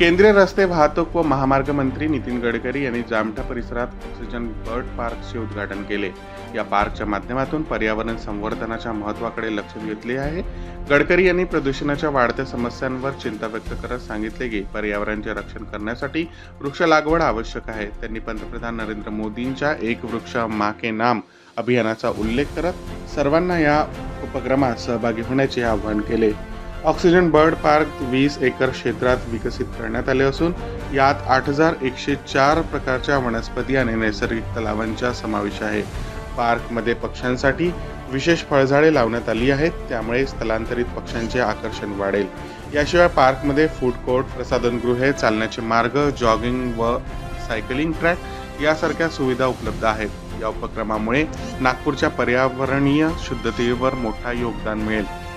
केंद्रीय रस्ते वाहतूक व महामार्ग मंत्री नितीन गडकरी यांनी जामठा परिसरात ऑक्सिजन बर्ड पार्कचे उद्घाटन केले. या पार्कच्या माध्यमातून पर्यावरण संवर्धनाच्या महत्वाकडे लक्ष घेतले आहे. गडकरी यांनी प्रदूषणाच्या वाढत्या समस्यांवर चिंता व्यक्त करत सांगितले की पर्यावरणाचे रक्षण करण्यासाठी वृक्ष लागवड आवश्यक आहे. त्यांनी पंतप्रधान नरेंद्र मोदींच्या एक वृक्ष माके नाम अभियानाचा उल्लेख करत सर्वांना या उपक्रमात सहभागी होण्याचे आवाहन केले. ऑक्सिजन बर्ड पार्क वीस एकर क्षेत्रात विकसित करण्यात आले असून यात आठ हजार एकशे चार प्रकारच्या वनस्पती आणि नैसर्गिक तलावांचा समावेश आहे. पार्कमध्ये पक्ष्यांसाठी विशेष फळझाडे लावण्यात आली आहेत त्यामुळे स्थलांतरित पक्ष्यांचे आकर्षण वाढेल. याशिवाय पार्कमध्ये फूड कोर्ट प्रसाधनगृहे चालण्याचे मार्ग जॉगिंग व सायकलिंग ट्रॅक यासारख्या सुविधा उपलब्ध आहेत. या उपक्रमामुळे नागपूरच्या पर्यावरणीय शुद्धतेवर मोठा योगदान मिळेल.